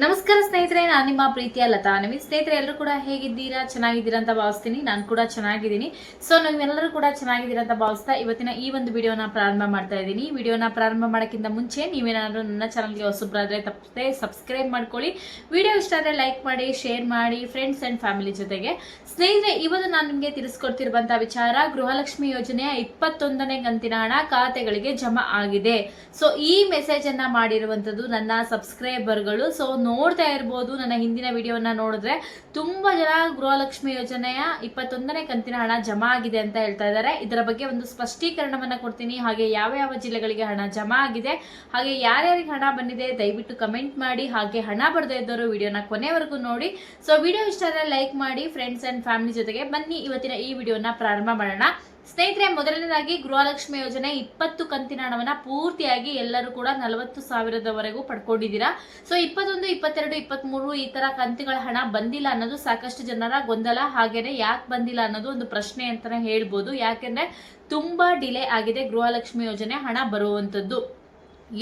ನಮಸ್ಕಾರ ಸ್ನೇಹಿತರೆ, ನಾನು ನಿಮ್ಮ ಪ್ರೀತಿಯ ಲತಾ. ನವೀನ್ ಸ್ನೇಹಿತರೆ, ಎಲ್ಲರೂ ಕೂಡ ಹೇಗಿದ್ದೀರಾ? ಚೆನ್ನಾಗಿದ್ದೀರಾ ಅಂತ ಭಾವಿಸ್ತೀನಿ. ನಾನು ಕೂಡ ಚೆನ್ನಾಗಿದ್ದೀನಿ. ಸೊ ನೀವೆಲ್ಲರೂ ಕೂಡ ಚೆನ್ನಾಗಿದ್ದೀರಾ ಅಂತ ಭಾವಿಸ್ತಾ ಇವತ್ತಿನ ಈ ಒಂದು ವಿಡಿಯೋನ ಪ್ರಾರಂಭ ಮಾಡ್ತಾ ಇದ್ದೀನಿ. ವಿಡಿಯೋನ ಪ್ರಾರಂಭ ಮಾಡೋಕ್ಕಿಂತ ಮುಂಚೆ ನೀವೇನಾದರೂ ನನ್ನ ಚಾನಲ್ಗೆ ಹೊಸಬ್ರಾದ್ರೆ ತಪ್ಪದೆ ಸಬ್ಸ್ಕ್ರೈಬ್ ಮಾಡ್ಕೊಳ್ಳಿ. ವಿಡಿಯೋ ಇಷ್ಟ ಆದರೆ ಲೈಕ್ ಮಾಡಿ ಶೇರ್ ಮಾಡಿ ಫ್ರೆಂಡ್ಸ್ ಆ್ಯಂಡ್ ಫ್ಯಾಮಿಲಿ ಜೊತೆಗೆ. ಸ್ನೇಹಿತರೆ, ಇವತ್ತು ನಾನು ನಿಮಗೆ ತಿಳಿಸ್ಕೊಡ್ತಿರುವಂಥ ವಿಚಾರ, ಗೃಹಲಕ್ಷ್ಮಿ ಯೋಜನೆಯ ಇಪ್ಪತ್ತೊಂದನೇ ಗಂತಿನ ಹಣ ಖಾತೆಗಳಿಗೆ ಜಮಾ ಆಗಿದೆ. ಸೊ ಈ ಮೆಸೇಜನ್ನು ಮಾಡಿರುವಂಥದ್ದು ನನ್ನ ಸಬ್ಸ್ಕ್ರೈಬರ್ಗಳು ಸೊ ನೋಡ್ತಾ ಇರ್ಬೋದು ನನ್ನ ಹಿಂದಿನ ವಿಡಿಯೋನ ನೋಡಿದ್ರೆ. ತುಂಬ ಜನ ಗೃಹಲಕ್ಷ್ಮಿ ಯೋಜನೆಯ ಇಪ್ಪತ್ತೊಂದನೇ ಕಂತಿನ ಹಣ ಜಮಾ ಆಗಿದೆ ಅಂತ ಹೇಳ್ತಾ ಇದ್ದಾರೆ. ಇದರ ಬಗ್ಗೆ ಒಂದು ಸ್ಪಷ್ಟೀಕರಣವನ್ನು ಕೊಡ್ತೀನಿ. ಹಾಗೆ ಯಾವ ಯಾವ ಜಿಲ್ಲೆಗಳಿಗೆ ಹಣ ಜಮಾ ಆಗಿದೆ, ಹಾಗೆ ಯಾರ್ಯಾರಿಗೆ ಹಣ ಬಂದಿದೆ ದಯವಿಟ್ಟು ಕಮೆಂಟ್ ಮಾಡಿ, ಹಾಗೆ ಹಣ ಬರದೇ ಇದ್ದವರು ವಿಡಿಯೋನ ಕೊನೆವರೆಗೂ ನೋಡಿ. ಸೊ ವಿಡಿಯೋ ಇಷ್ಟ ಲೈಕ್ ಮಾಡಿ ಫ್ರೆಂಡ್ಸ್ ಅಂಡ್ ಫ್ಯಾಮಿಲಿ ಜೊತೆಗೆ ಬನ್ನಿ. ಇವತ್ತಿನ ಈ ವಿಡಿಯೋನ ಪ್ರಾರಂಭ ಮಾಡೋಣ. ಸ್ನೇಹಿತರೆ, ಮೊದಲನೇದಾಗಿ ಗೃಹಲಕ್ಷ್ಮಿ ಯೋಜನೆ ಇಪ್ಪತ್ತು ಕಂತಿನ ಹಣವನ್ನ ಪೂರ್ತಿಯಾಗಿ ಎಲ್ಲರೂ ಕೂಡ ನಲವತ್ತು ಸಾವಿರದವರೆಗೂ ಪಡ್ಕೊಂಡಿದ್ದೀರಾ. ಸೊ ಇಪ್ಪತ್ತೊಂದು, ಇಪ್ಪತ್ತೆರಡು, ಇಪ್ಪತ್ಮೂರು ಈ ತರ ಕಂತಿಗಳ ಹಣ ಬಂದಿಲ್ಲ ಅನ್ನೋದು ಸಾಕಷ್ಟು ಜನರ ಗೊಂದಲ. ಹಾಗೇನೆ ಯಾಕೆ ಬಂದಿಲ್ಲ ಅನ್ನೋದು ಒಂದು ಪ್ರಶ್ನೆ ಅಂತಲೇ ಹೇಳ್ಬೋದು. ಯಾಕೆಂದರೆ ತುಂಬಾ ಡಿಲೇ ಆಗಿದೆ ಗೃಹಲಕ್ಷ್ಮಿ ಯೋಜನೆ ಹಣ ಬರುವಂತದ್ದು.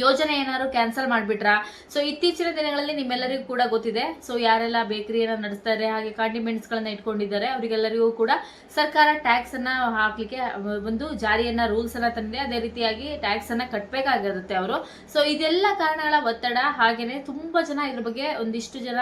ಯೋಜನೆ ಏನಾದ್ರು ಕ್ಯಾನ್ಸಲ್ ಮಾಡಿಬಿಟ್ರಾ? ಸೊ ಇತ್ತೀಚಿನ ದಿನಗಳಲ್ಲಿ ನಿಮ್ಮೆಲ್ಲರಿಗೂ ಕೂಡ ಗೊತ್ತಿದೆ. ಸೊ ಯಾರೆಲ್ಲ ಬೇಕರಿಯನ್ನ ನಡೆಸ್ತಾರೆ, ಹಾಗೆ ಕಾಂಡಿಮೆಂಟ್ಸ್ಗಳನ್ನ ಇಟ್ಕೊಂಡಿದ್ದಾರೆ, ಅವರಿಗೆಲ್ಲರಿಗೂ ಕೂಡ ಸರ್ಕಾರ ಟ್ಯಾಕ್ಸ್ ಅನ್ನ ಹಾಕ್ಲಿಕ್ಕೆ, ಒಂದು ಜಾರಿಯನ್ನ ರೂಲ್ಸ್ ಅನ್ನ ತಂದಿದೆ. ಅದೇ ರೀತಿಯಾಗಿ ಟ್ಯಾಕ್ಸ್ ಅನ್ನ ಕಟ್ಟಬೇಕಾಗಿರುತ್ತೆ ಅವರು. ಸೊ ಇದೆಲ್ಲ ಕಾರಣಗಳ ಒತ್ತಡ, ಹಾಗೇನೆ ತುಂಬಾ ಜನ ಇದ್ರ ಬಗ್ಗೆ ಒಂದಿಷ್ಟು ಜನ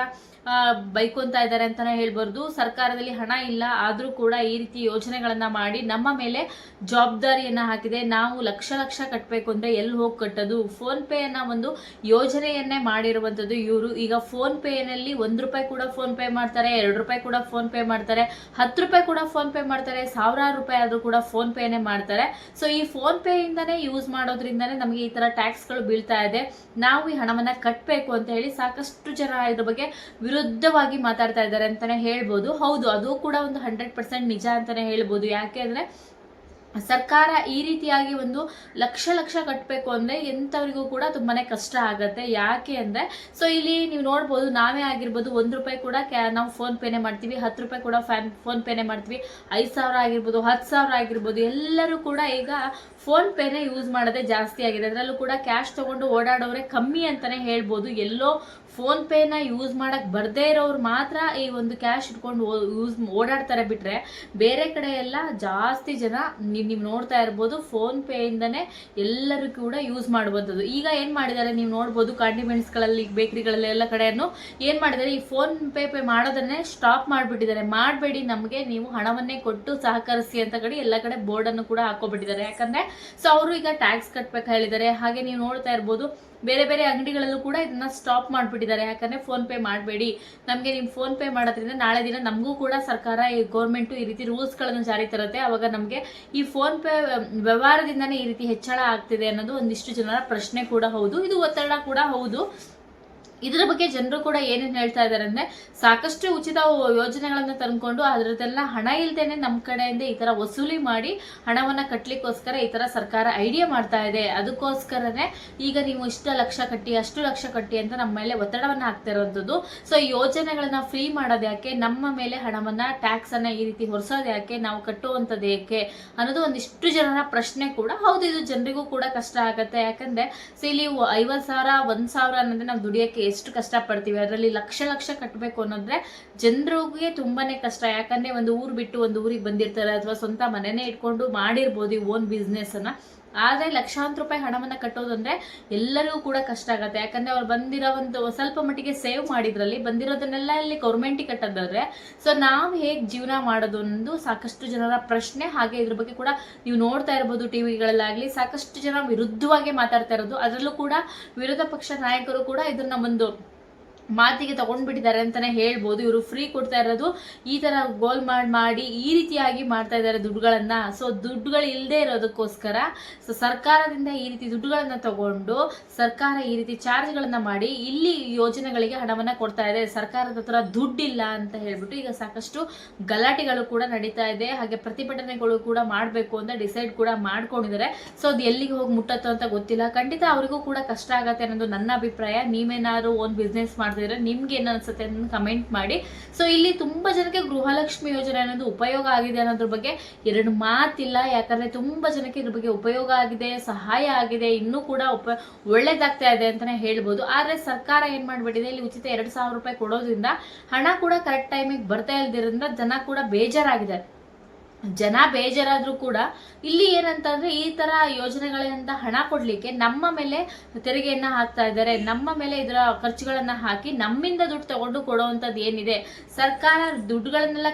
ಬೈಕೊಂತ ಇದ್ದಾರೆ ಅಂತಾನೆ ಹೇಳ್ಬಾರ್ದು. ಸರ್ಕಾರದಲ್ಲಿ ಹಣ ಇಲ್ಲ, ಆದರೂ ಕೂಡ ಈ ರೀತಿ ಯೋಜನೆಗಳನ್ನ ಮಾಡಿ ನಮ್ಮ ಮೇಲೆ ಜವಾಬ್ದಾರಿಯನ್ನ ಹಾಕಿದೆ. ನಾವು ಲಕ್ಷ ಲಕ್ಷ ಕಟ್ಟಬೇಕು ಅಂದ್ರೆ ಎಲ್ಲಿ ಹೋಗಿ ಕಟ್ಟೋದು? ಫೋನ್ ಪೇ ಅನ್ನ ಒಂದು ಯೋಜನೆಯನ್ನೇ ಮಾಡಿರುವಂತದ್ದು ಇವರು. ಈಗ ಫೋನ್ ಪೇನಲ್ಲಿ ಒಂದ್ ರೂಪಾಯಿ ಕೂಡ ಫೋನ್ ಪೇ ಮಾಡ್ತಾರೆ, ಎರಡು ರೂಪಾಯಿ ಕೂಡ ಫೋನ್ ಪೇ ಮಾಡ್ತಾರೆ, ಹತ್ತು ರೂಪಾಯಿ ಕೂಡ ಫೋನ್ ಪೇ ಮಾಡ್ತಾರೆ, ಸಾವಿರಾರು ರೂಪಾಯಿ ಆದರೂ ಕೂಡ ಫೋನ್ ಪೇನೆ ಮಾಡ್ತಾರೆ. ಸೊ ಈ ಫೋನ್ ಪೇ ಯೂಸ್ ಮಾಡೋದ್ರಿಂದಾನೇ ನಮಗೆ ಈ ತರ ಟ್ಯಾಕ್ಸ್ಗಳು ಬೀಳ್ತಾ ಇದೆ. ನಾವು ಈ ಹಣವನ್ನ ಕಟ್ಟಬೇಕು ಅಂತ ಹೇಳಿ ಸಾಕಷ್ಟು ಜನ ಇದ್ರ ಬಗ್ಗೆ ವಿರುದ್ಧವಾಗಿ ಮಾತಾಡ್ತಾ ಇದ್ದಾರೆ ಅಂತಾನೆ ಹೇಳ್ಬೋದು. ಹೌದು, ಅದು ಕೂಡ ಒಂದು ಹಂಡ್ರೆಡ್ ಪರ್ಸೆಂಟ್ ನಿಜ ಅಂತಾನೆ ಹೇಳ್ಬೋದು. ಯಾಕೆ ಅಂದ್ರೆ ಸರ್ಕಾರ ಈ ರೀತಿಯಾಗಿ ಒಂದು ಲಕ್ಷ ಲಕ್ಷ ಕಟ್ಟಬೇಕು ಅಂದರೆ ಎಂಥವ್ರಿಗೂ ಕೂಡ ತುಂಬಾ ಕಷ್ಟ ಆಗುತ್ತೆ. ಯಾಕೆ ಅಂದರೆ ಸೊ ಇಲ್ಲಿ ನೀವು ನೋಡ್ಬೋದು ನಾವೇ ಆಗಿರ್ಬೋದು ಒಂದು ರೂಪಾಯಿ ಕೂಡ ಕ್ಯಾ, ನಾವು ಫೋನ್ ಪೇನೆ ಮಾಡ್ತೀವಿ, ಹತ್ತು ರೂಪಾಯಿ ಕೂಡ ಫ್ಯಾನ್ ಫೋನ್ ಪೇನೆ ಮಾಡ್ತೀವಿ, ಐದು ಸಾವಿರ ಆಗಿರ್ಬೋದು, ಹತ್ತು ಸಾವಿರ ಆಗಿರ್ಬೋದು, ಎಲ್ಲರೂ ಕೂಡ ಈಗ ಫೋನ್ಪೇನೇ ಯೂಸ್ ಮಾಡೋದೇ ಜಾಸ್ತಿ ಆಗಿದೆ. ಅದರಲ್ಲೂ ಕೂಡ ಕ್ಯಾಶ್ ತೊಗೊಂಡು ಓಡಾಡೋರೆ ಕಮ್ಮಿ ಅಂತಲೇ ಹೇಳ್ಬೋದು. ಎಲ್ಲೋ ಫೋನ್ ಪೇನ ಯೂಸ್ ಮಾಡಕ್ ಬರ್ದೇ ಇರೋರು ಮಾತ್ರ ಈ ಒಂದು ಕ್ಯಾಶ್ ಇಟ್ಕೊಂಡು ಯೂಸ್ ಓಡಾಡ್ತಾರೆ ಬಿಟ್ರೆ ಬೇರೆ ಕಡೆ ಎಲ್ಲ ಜಾಸ್ತಿ ಜನ ನೀವು ನೀವು ನೋಡ್ತಾ ಇರ್ಬೋದು ಫೋನ್ ಪೇ ಇಂದನೇ ಎಲ್ಲರೂ ಕೂಡ ಯೂಸ್ ಮಾಡುವಂಥದ್ದು. ಈಗ ಏನ್ ಮಾಡಿದ್ದಾರೆ ನೀವು ನೋಡ್ಬೋದು ಕಾಂಡಿಮೆಂಟ್ಸ್ಗಳಲ್ಲಿ ಬೇಕರಿಗಳಲ್ಲಿ ಎಲ್ಲ ಕಡೆಯನ್ನು ಏನ್ ಮಾಡಿದ್ದಾರೆ? ಈ ಫೋನ್ ಪೇ ಮಾಡೋದನ್ನೇ ಸ್ಟಾಪ್ ಮಾಡಿಬಿಟ್ಟಿದ್ದಾರೆ. ಮಾಡಬೇಡಿ, ನಮಗೆ ನೀವು ಹಣವನ್ನೇ ಕೊಟ್ಟು ಸಹಕರಿಸಿ ಅಂತ ಕಡೆ ಎಲ್ಲ ಕಡೆ ಬೋರ್ಡ್ ಅನ್ನು ಕೂಡ ಹಾಕೋಬಿಟ್ಟಿದ್ದಾರೆ ಯಾಕಂದ್ರೆ, ಸೊ ಅವರು ಈಗ ಟ್ಯಾಕ್ಸ್ ಕಟ್ಬೇಕು ಹೇಳಿದ್ದಾರೆ. ಹಾಗೆ ನೀವು ನೋಡ್ತಾ ಇರ್ಬೋದು ಬೇರೆ ಬೇರೆ ಅಂಗಡಿಗಳಲ್ಲೂ ಕೂಡ ಇದನ್ನ ಸ್ಟಾಪ್ ಮಾಡಿಬಿಟ್ಟಿದ್ದಾರೆ. ಯಾಕಂದ್ರೆ ಫೋನ್ ಪೇ ಮಾಡಬೇಡಿ. ನಮಗೆ ನೀವು ಫೋನ್ ಪೇ ಮಾಡೋದ್ರಿಂದ ನಾಳೆ ದಿನ ನಮಗೂ ಕೂಡ ಸರ್ಕಾರ, ಈ ಗೌರ್ಮೆಂಟು ಈ ರೀತಿ ರೂಲ್ಸ್ಗಳನ್ನು ಜಾರಿ ತರುತ್ತೆ. ಅವಾಗ ನಮಗೆ ಈ ಫೋನ್ ಪೇ ವ್ಯವಹಾರದಿಂದನೇ ಈ ರೀತಿ ಹೆಚ್ಚಳ ಆಗ್ತಿದೆ ಅನ್ನೋದು ಒಂದಿಷ್ಟು ಜನರ ಪ್ರಶ್ನೆ ಕೂಡ ಹೌದು. ಇದು ಒತ್ತಡ ಕೂಡ ಹೌದು. ಇದರ ಬಗ್ಗೆ ಜನರು ಕೂಡ ಏನೇನು ಹೇಳ್ತಾ ಇದ್ದಾರೆ ಅಂದರೆ ಸಾಕಷ್ಟು ಉಚಿತ ಯೋಜನೆಗಳನ್ನು ತಂದ್ಕೊಂಡು ಅದರದ್ದೆಲ್ಲ ಹಣ ಇಲ್ಲದೇನೆ ನಮ್ಮ ಕಡೆಯಿಂದ ಈ ತರ ವಸೂಲಿ ಮಾಡಿ ಹಣವನ್ನ ಕಟ್ಟಲಿಕ್ಕೋಸ್ಕರ ಈ ತರ ಸರ್ಕಾರ ಐಡಿಯಾ ಮಾಡ್ತಾ ಇದೆ. ಅದಕ್ಕೋಸ್ಕರನೇ ಈಗ ನೀವು ಇಷ್ಟ ಲಕ್ಷ ಕಟ್ಟಿ, ಅಷ್ಟು ಲಕ್ಷ ಕಟ್ಟಿ ಅಂತ ನಮ್ಮ ಮೇಲೆ ಒತ್ತಡವನ್ನ ಹಾಕ್ತಾ ಇರೋವಂಥದ್ದು ಸೊ ಈ ಯೋಜನೆಗಳನ್ನ ಫ್ರೀ ಮಾಡೋದು ಯಾಕೆ? ನಮ್ಮ ಮೇಲೆ ಹಣವನ್ನ ಟ್ಯಾಕ್ಸ್ ಅನ್ನ ಈ ರೀತಿ ಹೊರಿಸೋದು ಯಾಕೆ? ನಾವು ಕಟ್ಟುವಂಥದ್ದು ಏಕೆ? ಅನ್ನೋದು ಒಂದಿಷ್ಟು ಜನರ ಪ್ರಶ್ನೆ ಕೂಡ ಹೌದು, ಇದು ಜನರಿಗೂ ಕೂಡ ಕಷ್ಟ ಆಗುತ್ತೆ. ಯಾಕಂದ್ರೆ ಸೊ ಇಲ್ಲಿ ಐವತ್ತು ಸಾವಿರ, ಒಂದು ಸಾವಿರ ಅನ್ನೋದೇ ನಾವು ದುಡಿಯಕ್ಕೆ ಎಷ್ಟು ಕಷ್ಟ ಪಡ್ತೀವಿ ಅದರಲ್ಲಿ ಲಕ್ಷ ಲಕ್ಷ ಕಟ್ಟಬೇಕು ಅನ್ನೋದ್ರೆ ಜನರಿಗೆ ತುಂಬಾನೇ ಕಷ್ಟ. ಯಾಕಂದ್ರೆ ಒಂದು ಊರು ಬಿಟ್ಟು ಒಂದು ಊರಿಗೆ ಬಂದಿರ್ತಾರೆ, ಅಥವಾ ಸ್ವಂತ ಮನೆನೇ ಇಟ್ಕೊಂಡು ಮಾಡಿರ್ಬೋದು ಈ ಓನ್ ಬಿಸ್ನೆಸ್ ಅನ್ನ. ಆದ್ರೆ ಲಕ್ಷಾಂತರ ರೂಪಾಯಿ ಹಣವನ್ನು ಕಟ್ಟೋದು ಅಂದ್ರೆ ಎಲ್ಲರಿಗೂ ಕೂಡ ಕಷ್ಟ ಆಗುತ್ತೆ. ಯಾಕಂದ್ರೆ ಅವ್ರು ಬಂದಿರೋ ಒಂದು ಸ್ವಲ್ಪ ಮಟ್ಟಿಗೆ ಸೇವ್ ಮಾಡಿದ್ರಲ್ಲಿ, ಬಂದಿರೋದನ್ನೆಲ್ಲ ಇಲ್ಲಿ ಗೌರ್ಮೆಂಟಿಗೆ ಕಟ್ಟೋದಾದರೆ ಸೊ ನಾವು ಹೇಗೆ ಜೀವನ ಮಾಡೋದು ಅನ್ನೋದು ಸಾಕಷ್ಟು ಜನರ ಪ್ರಶ್ನೆ. ಹಾಗೆ ಇದ್ರ ಬಗ್ಗೆ ಕೂಡ ನೀವು ನೋಡ್ತಾ ಇರ್ಬೋದು ಟಿವಿಗಳಲ್ಲಾಗ್ಲಿ ಸಾಕಷ್ಟು ಜನ ವಿರುದ್ಧವಾಗಿ ಮಾತಾಡ್ತಾ ಇರೋದು. ಅದರಲ್ಲೂ ಕೂಡ ವಿರೋಧ ಪಕ್ಷ ನಾಯಕರು ಕೂಡ ಇದನ್ನ ಒಂದು ಮಾತಿಗೆ ತಗೊಂಡ್ಬಿಟ್ಟಿದ್ದಾರೆ ಅಂತಾನೆ ಹೇಳ್ಬೋದು. ಇವರು ಫ್ರೀ ಕೊಡ್ತಾ ಇರೋದು ಈ ತರ ಗೋಲ್ ಮಾಡಿ ಮಾಡಿ ಈ ರೀತಿಯಾಗಿ ಮಾಡ್ತಾ ಇದ್ದಾರೆ ದುಡ್ಡುಗಳನ್ನ. ಸೊ ದುಡ್ಡುಗಳು ಇಲ್ಲದೆ ಇರೋದಕ್ಕೋಸ್ಕರ ಸೊ ಸರ್ಕಾರದಿಂದ ಈ ರೀತಿ ದುಡ್ಡುಗಳನ್ನ ತಗೊಂಡು ಸರ್ಕಾರ ಈ ರೀತಿ ಚಾರ್ಜ್ಗಳನ್ನ ಮಾಡಿ ಇಲ್ಲಿ ಯೋಜನೆಗಳಿಗೆ ಹಣವನ್ನ ಕೊಡ್ತಾ ಇದೆ. ಸರ್ಕಾರದ ಹತ್ರ ದುಡ್ಡಿಲ್ಲ ಅಂತ ಹೇಳ್ಬಿಟ್ಟು ಈಗ ಸಾಕಷ್ಟು ಗಲಾಟೆಗಳು ಕೂಡ ನಡೀತಾ ಇದೆ. ಹಾಗೆ ಪ್ರತಿಭಟನೆಗಳು ಕೂಡ ಮಾಡಬೇಕು ಅಂತ ಡಿಸೈಡ್ ಕೂಡ ಮಾಡ್ಕೊಂಡಿದ್ದಾರೆ. ಸೊ ಅದು ಎಲ್ಲಿಗೆ ಹೋಗಿ ಮುಟ್ಟತ್ತೋ ಅಂತ ಗೊತ್ತಿಲ್ಲ. ಖಂಡಿತ ಅವರಿಗೂ ಕೂಡ ಕಷ್ಟ ಆಗತ್ತೆ ಅನ್ನೋದು ನನ್ನ ಅಭಿಪ್ರಾಯ. ನೀವೇನಾದ್ರು ಒಂದು ಬಿಸ್ನೆಸ್ ಮಾಡ್ತಾ ಮಾಡ್ತಿದ್ರೆ ನಿಮ್ಗೆ ಏನು ಅನ್ಸುತ್ತೆ ಅಂತ ಕಮೆಂಟ್ ಮಾಡಿ. ಸೊ ಇಲ್ಲಿ ತುಂಬಾ ಜನಕ್ಕೆ ಗೃಹಲಕ್ಷ್ಮಿ ಯೋಜನೆ ಅನ್ನೋದು ಉಪಯೋಗ ಆಗಿದೆ ಅನ್ನೋದ್ರ ಬಗ್ಗೆ ಎರಡು ಮಾತಿಲ್ಲ. ಯಾಕಂದ್ರೆ ತುಂಬಾ ಜನಕ್ಕೆ ಇದ್ರ ಬಗ್ಗೆ ಉಪಯೋಗ ಆಗಿದೆ, ಸಹಾಯ ಆಗಿದೆ, ಇನ್ನೂ ಕೂಡ ಉಪ, ಒಳ್ಳೇದಾಗ್ತಾ ಇದೆ ಅಂತಾನೆ ಹೇಳ್ಬೋದು. ಆದ್ರೆ ಸರ್ಕಾರ ಏನ್ ಮಾಡ್ಬಿಟ್ಟಿದೆ? ಇಲ್ಲಿ ಉಚಿತ ಎರಡು ಸಾವಿರ ರೂಪಾಯಿ ಕೊಡೋದ್ರಿಂದ ಹಣ ಕೂಡ ಕರೆಕ್ಟ್ ಟೈಮಿಗೆ ಬರ್ತಾ ಇಲ್ದಿರೋದ್ರಿಂದ ಜನ ಕೂಡ ಬೇಜಾರಾಗಿದ್ದಾರೆ. ಜನ ಬೇಜಾರಾದ್ರೂ ಕೂಡ ಇಲ್ಲಿ ಏನಂತಂದ್ರೆ ಈ ತರ ಯೋಜನೆಗಳಿಂದ ಹಣ ಕೊಡ್ಲಿಕ್ಕೆ ನಮ್ಮ ಮೇಲೆ ತೆರಿಗೆಯನ್ನ ಹಾಕ್ತಾ ಇದ್ದಾರೆ. ನಮ್ಮ ಮೇಲೆ ಇದರ ಖರ್ಚುಗಳನ್ನ ಹಾಕಿ ನಮ್ಮಿಂದ ದುಡ್ಡು ತಗೊಂಡು ಕೊಡುವಂತದ್ದು ಏನಿದೆ? ಸರ್ಕಾರ ದುಡ್ಡುಗಳನ್ನೆಲ್ಲ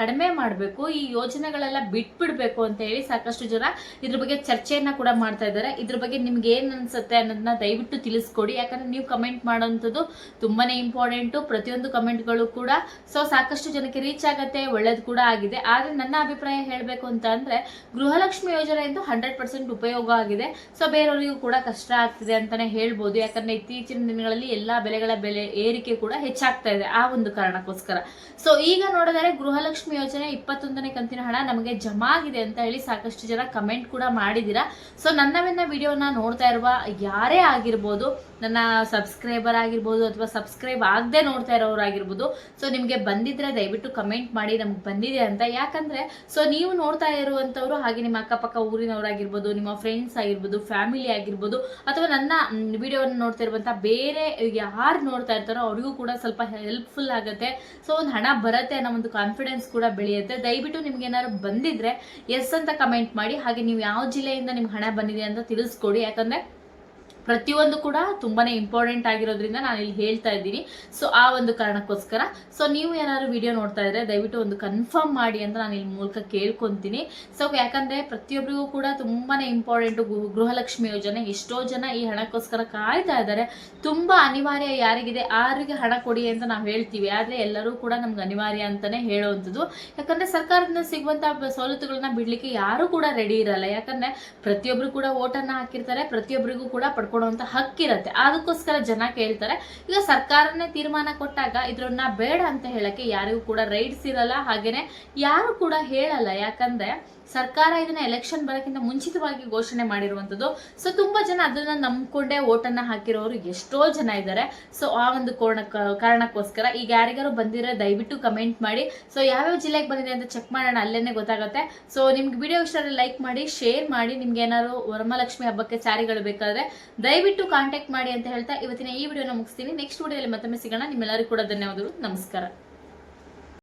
ಕಡಿಮೆ ಮಾಡಬೇಕು. ಈ ಯೋಜನೆಗಳೆಲ್ಲ ಬಿಟ್ಬಿಡ್ಬೇಕು ಅಂತ ಹೇಳಿ ಸಾಕಷ್ಟು ಜನ ಇದ್ರ ಬಗ್ಗೆ ಚರ್ಚೆಯನ್ನ ಕೂಡ ಮಾಡ್ತಾ ಇದ್ದಾರೆ. ಇದ್ರ ಬಗ್ಗೆ ನಿಮ್ಗೆ ಏನ್ ಅನ್ಸುತ್ತೆ ಅನ್ನೋದನ್ನ ದಯವಿಟ್ಟು ತಿಳಿಸ್ಕೊಡಿ. ಯಾಕಂದ್ರೆ ನೀವು ಕಮೆಂಟ್ ಮಾಡೋವಂಥದ್ದು ತುಂಬಾನೇ ಇಂಪಾರ್ಟೆಂಟು ಪ್ರತಿಯೊಂದು ಕಮೆಂಟ್ಗಳು ಕೂಡ ಸೊ ಸಾಕಷ್ಟು ಜನಕ್ಕೆ ರೀಚ್ ಆಗತ್ತೆ, ಒಳ್ಳೇದು ಕೂಡ ಆಗಿದೆ. ಆದ್ರೆ ನನ್ನ ಅಭಿಪ್ರಾಯ ಹೇಳಬೇಕು ಅಂತ ಅಂದ್ರೆ ಗೃಹಲಕ್ಷ್ಮಿ ಯೋಜನೆ ಅಂತೂ ಹಂಡ್ರೆಡ್ ಪರ್ಸೆಂಟ್ ಉಪಯೋಗ ಆಗಿದೆ. ಸೊ ಬೇರೆಯವರಿಗೂ ಕೂಡ ಕಷ್ಟ ಆಗ್ತಿದೆ ಅಂತಾನೆ ಹೇಳ್ಬೋದು. ಯಾಕಂದ್ರೆ ಇತ್ತೀಚಿನ ದಿನಗಳಲ್ಲಿ ಎಲ್ಲಾ ಬೆಲೆಗಳ ಬೆಲೆ ಏರಿಕೆ ಕೂಡ ಹೆಚ್ಚಾಗ್ತಾ ಇದೆ ಆ ಒಂದು ಕಾರಣಕ್ಕೋಸ್ಕರ. ಸೊ ಈಗ ನೋಡಿದರೆ ಗೃಹಲಕ್ಷ್ಮಿ ಯೋಜನೆ ಇಪ್ಪತ್ತೊಂದನೇ ಕಂತಿನ ಹಣ ನಮಗೆ ಜಮಾ ಆಗಿದೆ ಅಂತ ಹೇಳಿ ಸಾಕಷ್ಟು ಜನ ಕಮೆಂಟ್ ಕೂಡ ಮಾಡಿದ್ದೀರಾ. ಸೊ ನನ್ನವೆನ್ನ ವಿಡಿಯೋನ ನೋಡ್ತಾ ಇರುವ ಯಾರೇ ಆಗಿರ್ಬೋದು ನನ್ನ ಸಬ್ಸ್ಕ್ರೈಬರ್ ಆಗಿರ್ಬೋದು ಅಥವಾ ಸಬ್ಸ್ಕ್ರೈಬ್ ಆಗದೆ ನೋಡ್ತಾ ಇರೋರಾಗಿರ್ಬೋದು ಸೊ ನಿಮಗೆ ಬಂದಿದ್ರೆ ದಯವಿಟ್ಟು ಕಮೆಂಟ್ ಮಾಡಿ ನಮ್ಗೆ ಬಂದಿದೆ ಅಂತ. ಯಾಕಂದರೆ ಸೊ ನೀವು ನೋಡ್ತಾ ಇರುವಂಥವ್ರು ಹಾಗೆ ನಿಮ್ಮ ಅಕ್ಕಪಕ್ಕ ಊರಿನವರಾಗಿರ್ಬೋದು, ನಿಮ್ಮ ಫ್ರೆಂಡ್ಸ್ ಆಗಿರ್ಬೋದು ಫ್ಯಾಮಿಲಿ ಆಗಿರ್ಬೋದು, ಅಥವಾ ನನ್ನ ವಿಡಿಯೋವನ್ನು ನೋಡ್ತಾ ಇರುವಂಥ ಬೇರೆ ಯಾರು ನೋಡ್ತಾ ಇರ್ತಾರೋ ಅವ್ರಿಗೂ ಕೂಡ ಸ್ವಲ್ಪ ಹೆಲ್ಪ್ಫುಲ್ ಆಗುತ್ತೆ. ಸೊ ಒಂದು ಹಣ ಬರುತ್ತೆ ಅನ್ನೋ ಒಂದು ಕಾನ್ಫಿಡೆನ್ಸ್ ಕೂಡ ಬೆಳೆಯುತ್ತೆ. ದಯವಿಟ್ಟು ನಿಮ್ಗೆ ಏನಾದ್ರು ಬಂದಿದ್ರೆ ಎಸ್ ಅಂತ ಕಮೆಂಟ್ ಮಾಡಿ. ಹಾಗೆ ನೀವು ಯಾವ ಜಿಲ್ಲೆಯಿಂದ ನಿಮ್ಗೆ ಹಣ ಬಂದಿದೆ ಅಂತ ತಿಳಿಸ್ಕೊಡಿ. ಯಾಕಂದ್ರೆ ಪ್ರತಿಯೊಂದು ಕೂಡ ತುಂಬಾನೇ ಇಂಪಾರ್ಟೆಂಟ್ ಆಗಿರೋದ್ರಿಂದ ನಾನು ಇಲ್ಲಿ ಹೇಳ್ತಾ ಇದ್ದೀನಿ. ಸೊ ಆ ಒಂದು ಕಾರಣಕ್ಕೋಸ್ಕರ. ಸೊ ನೀವು ಏನಾದ್ರು ವಿಡಿಯೋ ನೋಡ್ತಾ ಇದ್ರೆ ದಯವಿಟ್ಟು ಒಂದು ಕನ್ಫರ್ಮ್ ಮಾಡಿ ಅಂತ ನಾನು ಇಲ್ಲಿ ಮೂಲಕ ಕೇಳ್ಕೊಂತೀನಿ. ಸೊ ಯಾಕಂದ್ರೆ ಪ್ರತಿಯೊಬ್ಬರಿಗೂ ಕೂಡ ತುಂಬಾನೇ ಇಂಪಾರ್ಟೆಂಟ್ ಗೃಹಲಕ್ಷ್ಮಿ ಯೋಜನೆ. ಎಷ್ಟೋ ಜನ ಈ ಹಣಕ್ಕೋಸ್ಕರ ಕಾಯ್ತಾ ಇದ್ದಾರೆ. ತುಂಬಾ ಅನಿವಾರ್ಯ ಯಾರಿಗಿದೆ, ಆರಿಗೆ ಹಣ ಕೊಡಿ ಅಂತ ನಾವು ಹೇಳ್ತೀವಿ. ಆದ್ರೆ ಎಲ್ಲರೂ ಕೂಡ ನಮ್ಗೆ ಅನಿವಾರ್ಯ ಅಂತಾನೆ ಹೇಳುವಂಥದ್ದು. ಯಾಕಂದ್ರೆ ಸರ್ಕಾರದಿಂದ ಸಿಗುವಂತ ಸವಲತ್ತುಗಳನ್ನ ಬಿಡ್ಲಿಕ್ಕೆ ಯಾರು ಕೂಡ ರೆಡಿ ಇರಲ್ಲ. ಯಾಕಂದ್ರೆ ಪ್ರತಿಯೊಬ್ರು ಕೂಡ ಓಟನ್ನ ಹಾಕಿರ್ತಾರೆ. ಪ್ರತಿಯೊಬ್ಬರಿಗೂ ಕೂಡ ಪಡ್ಕೊಡುವಂತ ಹಕ್ಕಿರತ್ತೆ. ಅದಕ್ಕೋಸ್ಕರ ಜನ ಕೇಳ್ತಾರೆ, ಈಗ ಸರ್ಕಾರನೇ ತೀರ್ಮಾನ ಕೊಟ್ಟಾಗ ಇದ್ರನ್ನ ಬೇಡ ಅಂತ ಹೇಳಕ್ಕೆ ಯಾರಿಗೂ ಕೂಡ ರೈಟ್ಸ್ ಇರಲ್ಲ, ಹಾಗೇನೆ ಯಾರು ಕೂಡ ಹೇಳಲ್ಲ. ಯಾಕಂದ್ರೆ ಸರ್ಕಾರ ಇದನ್ನ ಎಲೆಕ್ಷನ್ ಬರೋಕ್ಕಿಂತ ಮುಂಚಿತವಾಗಿ ಘೋಷಣೆ ಮಾಡಿರುವಂಥದ್ದು ಸೊ ತುಂಬಾ ಜನ ಅದನ್ನ ನಂಬ್ಕೊಂಡೇ ಓಟನ್ನ ಹಾಕಿರೋರು ಎಷ್ಟೋ ಜನ ಇದ್ದಾರೆ. ಸೊ ಆ ಒಂದು ಕೋಣ ಕಾರಣಕ್ಕೋಸ್ಕರ ಈಗ ಯಾರಿಗಾರು ಬಂದಿರೋ ದಯವಿಟ್ಟು ಕಮೆಂಟ್ ಮಾಡಿ. ಸೊ ಯಾವ್ಯಾವ ಜಿಲ್ಲೆಗೆ ಬಂದಿದೆ ಅಂತ ಚೆಕ್ ಮಾಡೋಣ, ಅಲ್ಲೇನೆ ಗೊತ್ತಾಗುತ್ತೆ. ಸೊ ನಿಮ್ಗೆ ವಿಡಿಯೋ ಇಷ್ಟ ಲೈಕ್ ಮಾಡಿ ಶೇರ್ ಮಾಡಿ, ನಿಮ್ಗೆ ಏನಾದ್ರು ವರಮಹಾಲಕ್ಷ್ಮಿ ಹಬ್ಬಕ್ಕೆ ಸ್ಯಾರಿಗಳು ಬೇಕಾದ್ರೆ ದಯವಿಟ್ಟು ಕಾಂಟ್ಯಾಕ್ಟ್ ಮಾಡಿ ಅಂತ ಹೇಳ್ತಾ ಇವತ್ತಿನ ಈ ವಿಡಿಯೋನ ಮುಗಿಸ್ತೀನಿ. ನೆಕ್ಸ್ಟ್ ವಿಡಿಯೋದಲ್ಲಿ ಮತ್ತೊಮ್ಮೆ ಸಿಗೋಣ. ನಿಮ್ಮೆಲ್ಲರಿಗೂ ಕೂಡ ಧನ್ಯವಾದಗಳು. ನಮಸ್ಕಾರ.